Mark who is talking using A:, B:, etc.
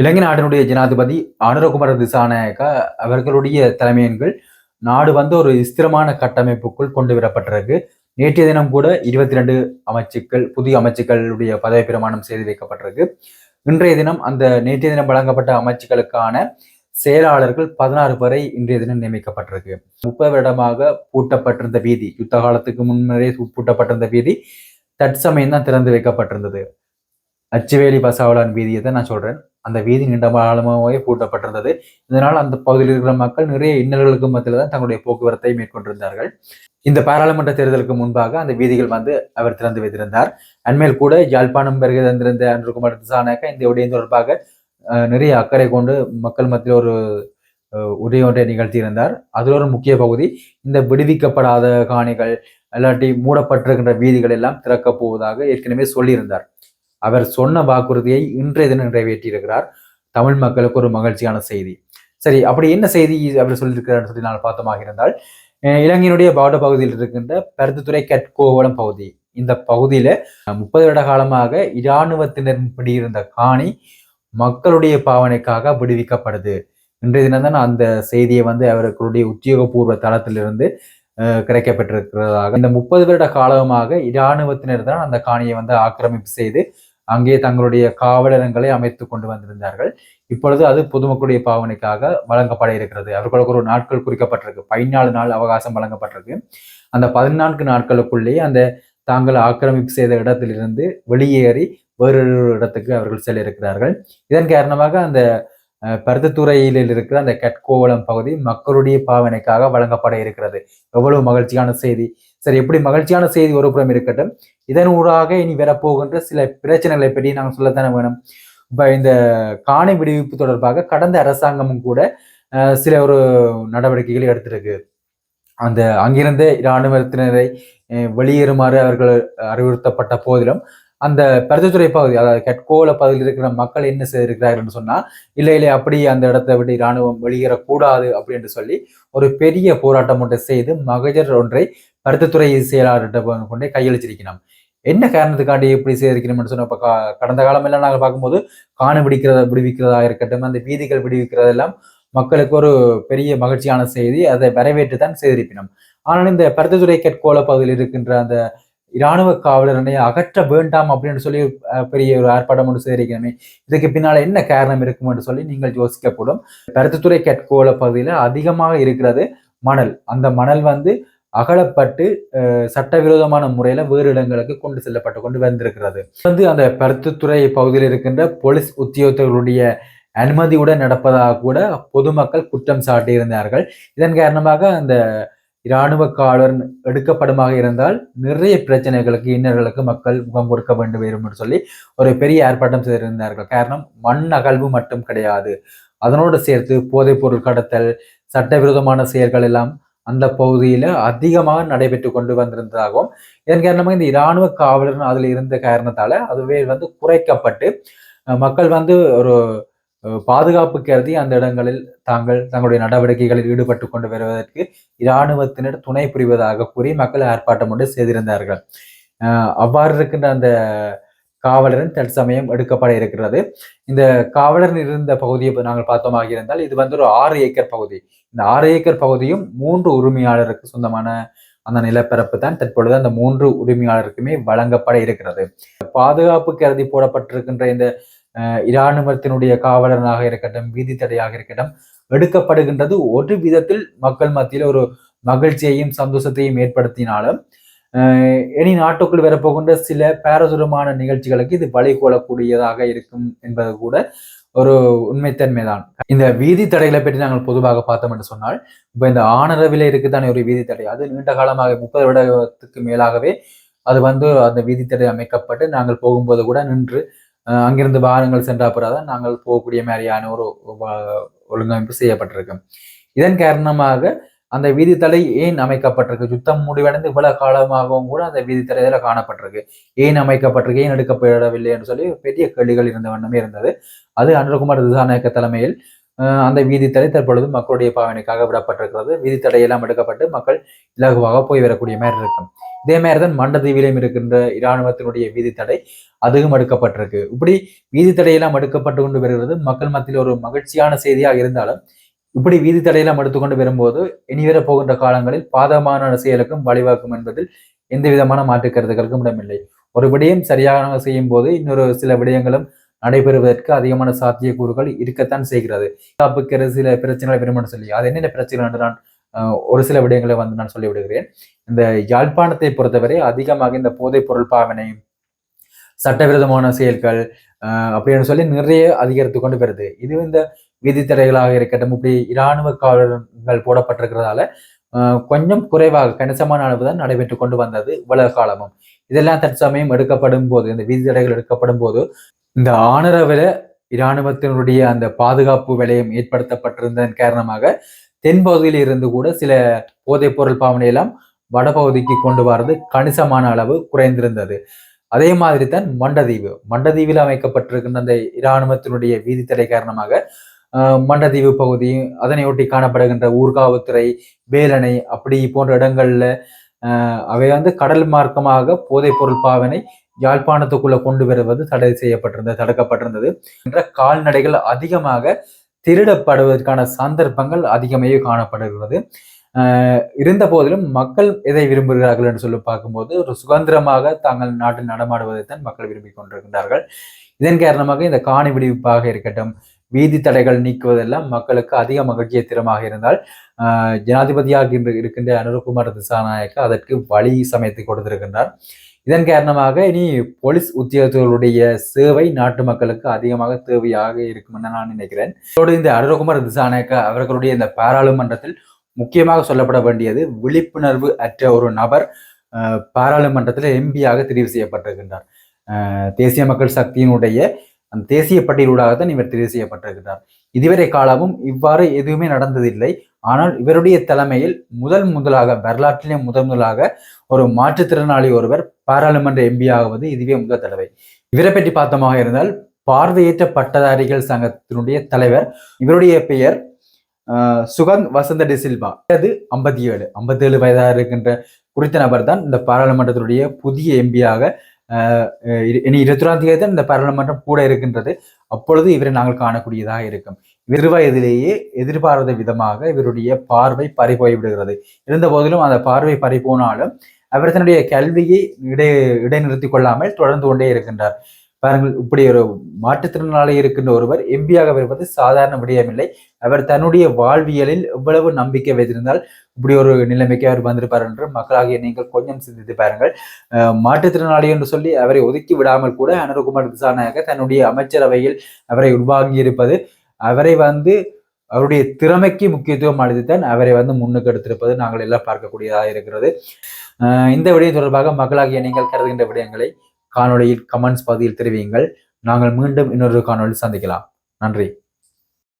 A: இலங்கை நாட்டினுடைய ஜனாதிபதி அனுரகுமார திசாநாயக்கா அவர்களுடைய தலைமையின்கள் நாடு வந்து ஒரு ஸ்திரமான கட்டமைப்புக்குள் கொண்டு வரப்பட்டிருக்கு. நேற்றைய தினம் கூட இருபத்தி ரெண்டு அமைச்சுக்கள் புதிய அமைச்சுக்களுடைய பதவி பிரமாணம் செய்து வைக்கப்பட்டிருக்கு. இன்றைய தினம் அந்த நேற்றைய தினம் வழங்கப்பட்ட அமைச்சுக்களுக்கான செயலாளர்கள் பதினாறு பேரை இன்றைய தினம் நியமிக்கப்பட்டிருக்கு. முப்பது வருடமாக பூட்டப்பட்டிருந்த வீதி யுத்த காலத்துக்கு முன்னரே பூட்டப்பட்டிருந்த வீதி தற்சமயம் தான் திறந்து வைக்கப்பட்டிருந்தது. அச்சுவேலி பசாவலான் வீதியை தான் நான் சொல்றேன். அந்த வீதி நீண்ட காலமாகவே பூட்டப்பட்டிருந்தது. இதனால் அந்த பகுதியில் இருக்கிற மக்கள் நிறைய இன்னல்களுக்கு மத்தியில் தான் தங்களுடைய போக்குவரத்தை மேற்கொண்டிருந்தார்கள். இந்த பாராளுமன்ற தேர்தலுக்கு முன்பாக அந்த வீதிகள் வந்து அவர் திறந்து வைத்திருந்தார். அண்மையில் கூட யாழ்ப்பாணம் பிறகு தந்திருந்த அன்றுகுமார் திசானாக்க இந்த விடயம் தொடர்பாக அஹ், நிறைய அக்கறை கொண்டு மக்கள் மத்தியில் ஒரு அஹ், ஒன்றை நிகழ்த்தியிருந்தார். அதில் ஒரு முக்கிய பகுதி இந்த விடுவிக்கப்படாத காணிகள் இல்லாட்டி மூடப்பட்டிருக்கின்ற வீதிகள் எல்லாம் திறக்கப் போவதாக ஏற்கனவே சொல்லியிருந்தார். அவர் சொன்ன வாக்குறுதியை இன்றைய தினம் நிறைவேற்றியிருக்கிறார். தமிழ் மக்களுக்கு ஒரு மகிழ்ச்சியான செய்தி. சரி அப்படி என்ன செய்தி அவர் சொல்லியிருக்கிறார் சொல்லி நான் பார்த்தமாக இருந்தால் இலங்கையினுடைய பாட பகுதியில் இருக்கின்ற பருத்துத்துறை கட்கோவளம் பகுதி. இந்த பகுதியில முப்பது வருட காலமாக இராணுவத்தினர் பிடியிருந்த காணி மக்களுடைய பாவனைக்காக விடுவிக்கப்படுது. இன்றைய தினம் தான் அந்த செய்தியை வந்து அவர்களுடைய உத்தியோகபூர்வ தளத்திலிருந்து கிடைக்கப்பட்டிருக்கிறதாக. இந்த முப்பது வருட காலமாக இராணுவத்தினர் தான் அந்த காணியை வந்து ஆக்கிரமிப்பு செய்து அங்கே தங்களுடைய காவலரங்களை அமைத்து கொண்டு வந்திருந்தார்கள். இப்பொழுது அது பொதுமக்களுடைய பாவனைக்காக வழங்கப்பட இருக்கிறது. அவர்களுக்கு ஒரு நாட்கள் குறிக்கப்பட்டிருக்கு. பதினாலு நாள் அவகாசம் வழங்கப்பட்டிருக்கு. அந்த பதினான்கு நாட்களுக்குள்ளேயே அந்த தாங்கள் ஆக்கிரமிப்பு செய்த இடத்திலிருந்து வெளியேறி வேறொரு இடத்துக்கு அவர்கள் செல்ல இருக்கிறார்கள். இதன் காரணமாக அந்த பருத்தித்துறையில் இருக்கிற அந்த கட்கோவளம் பகுதி மக்களுடைய பாவனைக்காக வழங்கப்பட இருக்கிறது. எவ்வளவு மகிழ்ச்சியான செய்தி. சரி எப்படி மகிழ்ச்சியான செய்தி ஒரு புறம் இருக்கட்டும். இதன் ஊடாக இனி வரப்போகின்ற சில பிரச்சனைகளை பற்றி நாங்கள் சொல்லத்தானே வேணும். இப்போ இந்த காணி விடுவிப்பு தொடர்பாக கடந்த அரசாங்கமும் கூட சில ஒரு நடவடிக்கைகளை எடுத்திருக்கு. அந்த அங்கிருந்த இராணுவத்தினரை வெளியேறுமாறு அவர்கள் அறிவுறுத்தப்பட்ட போதிலும் அந்த பருத்தித்துறை பகுதி அதாவது கட்கோல பகுதியில் இருக்கிற மக்கள் என்ன செய்திருக்கிறார்கள்னு சொன்னால் இல்லை இல்லை அப்படி அந்த இடத்தை விட்டு இராணுவம் வெளியேறக்கூடாது அப்படின்னு சொல்லி ஒரு பெரிய போராட்டம் ஒன்றை செய்து மகஜர் ஒன்றை பருத்தித்துறை செயலாளர்கிட்ட கொண்டே கையளிச்சிருக்கணும் என்ன காரணத்துக்காண்டி எப்படி செய்திருக்கணும்னு சொன்ன கா- கடந்த காலமெல்லாம் நாங்கள் பார்க்கும்போது காணு விடிக்கிறதா விடுவிக்கிறதா இருக்கட்டும் அந்த வீதிகள் விடுவிக்கிறதெல்லாம் மக்களுக்கு ஒரு பெரிய மகிழ்ச்சியான செய்தி அதை வரவேற்று தான் செய்திருப்பினோம். ஆனால் இந்த பருத்தித்துறை கட்கோல பகுதியில் இருக்கின்ற அந்த இராணுவ காவலரனை அகற்ற வேண்டாம் அப்படின்னு சொல்லி பெரிய ஒரு ஆர்ப்பாட்டம் ஒன்று செய்திருக்கணுமே இதுக்கு பின்னால் என்ன காரணம் இருக்கும் என்று சொல்லி நீங்கள் யோசிக்கப்படும். பருத்தித்துறை கட்கோல பகுதியில் அதிகமாக இருக்கிறது மணல். அந்த மணல் வந்து அகலப்பட்டு சட்டவிரோதமான முறையில் வேறு இடங்களுக்கு கொண்டு செல்லப்பட்டு கொண்டு வந்திருக்கிறது. வந்து அந்த பருத்தித்துறை பகுதியில் இருக்கின்ற போலீஸ் உத்தியோகத்தர்களுடைய அனுமதியுடன் நடப்பதாக கூட பொதுமக்கள் குற்றம் சாட்டியிருந்தார்கள். இதன் காரணமாக அந்த இராணுவ காவலர் எடுக்கப்படுமாக இருந்தால் நிறைய பிரச்சனைகளுக்கு இன்னர்களுக்கு மக்கள் முகம் கொடுக்க வேண்டும் என்று சொல்லி ஒரு பெரிய ஆர்ப்பாட்டம் செய்திருந்தார்கள். காரணம் மண் அகழ்வு மட்டும் கிடையாது. அதனோடு சேர்த்து போதைப் பொருள் கடத்தல் சட்டவிரோதமான செயல்கள் எல்லாம் அந்த பகுதியில் அதிகமாக நடைபெற்று கொண்டு வந்திருந்ததாகவும் இதன் காரணமாக இந்த இராணுவ காவலர் அதில் இருந்த காரணத்தால் அதுவே வந்து குறைக்கப்பட்டு மக்கள் வந்து ஒரு பாதுகாப்பு கருதி அந்த இடங்களில் தாங்கள் தங்களுடைய நடவடிக்கைகளில் ஈடுபட்டு கொண்டு வருவதற்கு இராணுவத்தினர் துணை புரிவதாக கூறி மக்கள் ஆர்ப்பாட்டம் ஒன்று செய்திருந்தார்கள். அவ்வாறு இருக்கின்ற அந்த காவலரின் தற்சமயம் எடுக்கப்பட இருக்கிறது. இந்த காவலர் இருந்த பகுதியை நாங்கள் பார்த்தோமாக இருந்தால் இது வந்து ஒரு ஆறு ஏக்கர் பகுதி. இந்த ஆறு ஏக்கர் பகுதியும் மூன்று உரிமையாளருக்கு சொந்தமான அந்த நிலப்பரப்பு தான். தற்பொழுது அந்த மூன்று உரிமையாளருக்குமே வழங்கப்பட இருக்கிறது. பாதுகாப்பு கருதி போடப்பட்டிருக்கின்ற இந்த இராணுவத்தினுடைய காவலனாக இருக்கட்டும் வீதி தடையாக இருக்கட்டும் எடுக்கப்படுகின்றது ஒரு விதத்தில் மக்கள் மத்தியில் ஒரு மகிழ்ச்சியையும் சந்தோஷத்தையும் ஏற்படுத்தினாலும் இனி நாட்டுக்குள் வரப்போகின்ற சில பாரதூரமான நிகழ்ச்சிகளுக்கு இது வழிகோலக்கூடியதாக இருக்கும் என்பது கூட ஒரு உண்மைத்தன்மைதான். இந்த வீதி தடைகளை பற்றி நாங்கள் பொதுவாக பார்த்தோம் என்று சொன்னால் இப்போ இந்த ஆனரவில் இருக்குதானே ஒரு வீதி தடை அது நீண்ட காலமாக முப்பது வருடத்துக்கு மேலாகவே அது வந்து அந்த வீதி தடை அமைக்கப்பட்டு நாங்கள் போகும்போது கூட நின்று அங்கிருந்து வாகனங்கள் சென்ற அப்புறம் தான் நாங்கள் போகக்கூடிய மாதிரியான ஒரு ஒழுங்கமைப்பு செய்யப்பட்டிருக்கு. இதன் காரணமாக அந்த வீதி தடை ஏன் அமைக்கப்பட்டிருக்கு? யுத்தம் முடிவடைந்து இவ்வளவு காலமாகவும் கூட அந்த வீதி இதில் காணப்பட்டிருக்கு. ஏன் அமைக்கப்பட்டிருக்கு? ஏன் எடுக்கப்படவில்லை என்று சொல்லி பெரிய கேள்விகள் இருந்த வண்ணமே இருந்தது. அது அனுரகுமார் திசாநாயக்க தலைமையில் அந்த வீதி தடை தற்பொழுது மக்களுடைய பாவனைக்காக விடப்பட்டிருக்கிறது. வீதி தடையெல்லாம் எடுக்கப்பட்டு மக்கள் இலகுவாக போய் வரக்கூடிய மாதிரி இருக்கும் இதே மாதிரி தான் மண்டதீவிலும் இருக்கின்ற இராணுவத்தினுடைய வீதி தடை அதுவும் எடுக்கப்பட்டிருக்கு. இப்படி வீதி தடையெல்லாம் எடுக்கப்பட்டு கொண்டு வருகிறது. மக்கள் மத்தியில் ஒரு மகிழ்ச்சியான செய்தியாக இருந்தாலும் இப்படி வீதி தடையெல்லாம் எடுத்துக்கொண்டு வரும்போது இனிவர போகின்ற காலங்களில் பாதகமான செயலுக்கும் வழிவகுக்கும் என்பதில் எந்த விதமான மாற்று கருத்துக்களுக்கும் இடமில்லை. ஒரு விடயம் சரியாக செய்யும் போது இன்னொரு சில விடயங்களும் நடைபெறுவதற்கு அதிகமான சாத்தியக்கூறுகள் இருக்கத்தான் செய்கிறது. காப்புக்கிற சில பிரச்சனைகளை விரும்பணும் சொல்லி அது என்னென்ன பிரச்சனை என்று நான் ஒரு சில விடயங்களை வந்து நான் சொல்லி விடுகிறேன் இந்த யாழ்ப்பாணத்தை பொறுத்தவரை அதிகமாக இந்த போதைப் பொருள் பாவனை சட்டவிரோதமான செயல்கள் அப்படின்னு சொல்லி நிறைய அதிகரித்து கொண்டு வருது. இது இந்த விதித்தடைகளாக இருக்கட்டும் இப்படி இராணுவ காவலர்கள் போடப்பட்டிருக்கிறதால கொஞ்சம் குறைவாக கணிசமான அளவு தான் நடைபெற்று கொண்டு வந்தது இவ்வளவு காலமும். இதெல்லாம் தற்சமயம் எடுக்கப்படும் போது இந்த விதித்தடைகள் எடுக்கப்படும் போது இந்த ஆணரவில இராணுவத்தினுடைய அந்த பாதுகாப்பு விலையம் ஏற்படுத்தப்பட்டிருந்ததன் காரணமாக தென்பகுதியில் இருந்து கூட சில போதைப் பொருள் பாவனையெல்லாம் வடபகுதிக்கு கொண்டு வர்றது கணிசமான அளவு குறைந்திருந்தது. அதே மாதிரி தான் மண்டதீவு. மண்டதீவில் அமைக்கப்பட்டிருக்கின்ற அந்த இராணுவத்தினுடைய வீதித்தடை காரணமாக மண்டதீவு பகுதி அதனையொட்டி காணப்படுகின்ற ஊர்காவுத்துறை வேலனை அப்படி போன்ற இடங்கள்ல அவை வந்து கடல் மார்க்கமாக போதைப் பொருள் பாவனை யாழ்ப்பாணத்துக்குள்ள கொண்டு வருவது தடை செய்யப்பட்டிருந்தது தடுக்கப்பட்டிருந்தது. என்ற கால்நடைகள் அதிகமாக திருடப்படுவதற்கான சந்தர்ப்பங்கள் அதிகமே காணப்படுகிறது. இருந்த போதிலும் மக்கள் எதை விரும்புகிறார்கள் என்று சொல்லி பார்க்கும்போது ஒரு சுதந்திரமாக தாங்கள் நாட்டில் நடமாடுவதைத்தான் மக்கள் விரும்பி கொண்டிருக்கின்றார்கள். இதன் காரணமாக இந்த காணி விடுவிப்பாக இருக்கட்டும் வீதி தடைகள் நீக்குவதெல்லாம் மக்களுக்கு அதிக மகிழ்ச்சியை திறமாக இருந்தால் ஜனாதிபதியாக இருக்கின்ற அனுரகுமார் திசாநாயக்க அதற்கு வழி சமைத்து கொடுத்திருக்கின்றார். இதன் காரணமாக இனி போலீஸ் உத்தியோகத்தர்களுடைய சேவை நாட்டு மக்களுக்கு அதிகமாக தேவையாக இருக்கும் என நான் நினைக்கிறேன். இதோடு இந்த அனுரகுமார் திசாநாயக்க அவர்களுடைய இந்த பாராளுமன்றத்தில் முக்கியமாக சொல்லப்பட வேண்டியது விழிப்புணர்வு அற்ற ஒரு நபர் பாராளுமன்றத்தில் எம்பியாக தெரிவு செய்யப்பட்டிருக்கின்றார். தேசிய மக்கள் சக்தியினுடைய அந்த தேசிய பட்டியலூடாகத்தான் இவர் தெரிவு செய்யப்பட்டிருக்கிறார் இதுவரை காலமும் இவ்வாறு எதுவுமே நடந்ததில்லை. ஆனால் இவருடைய தலைமையில் முதல் முதலாக வரலாற்றிலே முதல் முதலாக ஒரு மாற்றுத்திறனாளி ஒருவர் பாராளுமன்ற எம்பி ஆகுவது இதுவே முதல் தடவை. இவரை பற்றி பார்த்தமாக இருந்தால் பார்வையற்ற பட்டதாரிகள் சங்கத்தினுடைய தலைவர் இவருடைய பெயர் சுகந்த் வசந்த டிசில்வா அது ஐம்பத்தி ஏழு ஐம்பத்தி ஏழு வயதாக இருக்கின்ற குறித்த நபர் தான் இந்த பாராளுமன்றத்தினுடைய புதிய எம்பியாக இனி இருபத்தி ஒன்றாம் தேதி தான் இந்த பாராளுமன்றம் கூட இருக்கின்றது. அப்பொழுது இவரை நாங்கள் காணக்கூடியதாக இருக்கும். விறுவயதிலேயே எதிர்பாராத விதமாக இவருடைய பார்வை பறிபோய் விடுகிறது இருந்த போதிலும் அந்த பார்வை பறிபோனாலும் அவர் தன்னுடைய கல்வியை இடை இடைநிறுத்தி கொள்ளாமல் தொடர்ந்து கொண்டே இருக்கின்றார். பாருங்கள் இப்படி ஒரு மாற்றுத்திறனாளி இருக்கின்ற ஒருவர் எம்பியாக வருவது சாதாரண விடயமில்லை. அவர் தன்னுடைய வாழ்வியலில் எவ்வளவு நம்பிக்கை வைத்திருந்தால் இப்படி ஒரு நிலைமைக்கு அவர் வந்திருப்பார் என்று மக்களாகிய நீங்கள் கொஞ்சம் சிந்தித்து பாருங்கள். மாற்றுத்திறனாளி என்று சொல்லி அவரை ஒதுக்கி விடாமல் கூட அனுரகுமார் திசாநாயக தன்னுடைய அமைச்சரவையில் அவரை உள்வாங்கி இருப்பது அவரை வந்து அவருடைய திறமைக்கு முக்கியத்துவம் அளித்துத்தான் அவரை வந்து முன்னுக்கு எடுத்திருப்பது நாங்கள் எல்லாம் பார்க்கக்கூடியதாக இருக்கிறது. இந்த விடயம் தொடர்பாக மக்களாகிய நீங்கள் கருதுகின்ற விடயங்களை காணொலியில் கமெண்ட்ஸ் பகுதியில் தெரிவியுங்கள். நாங்கள் மீண்டும் இன்னொரு காணொலி சந்திக்கலாம். நன்றி.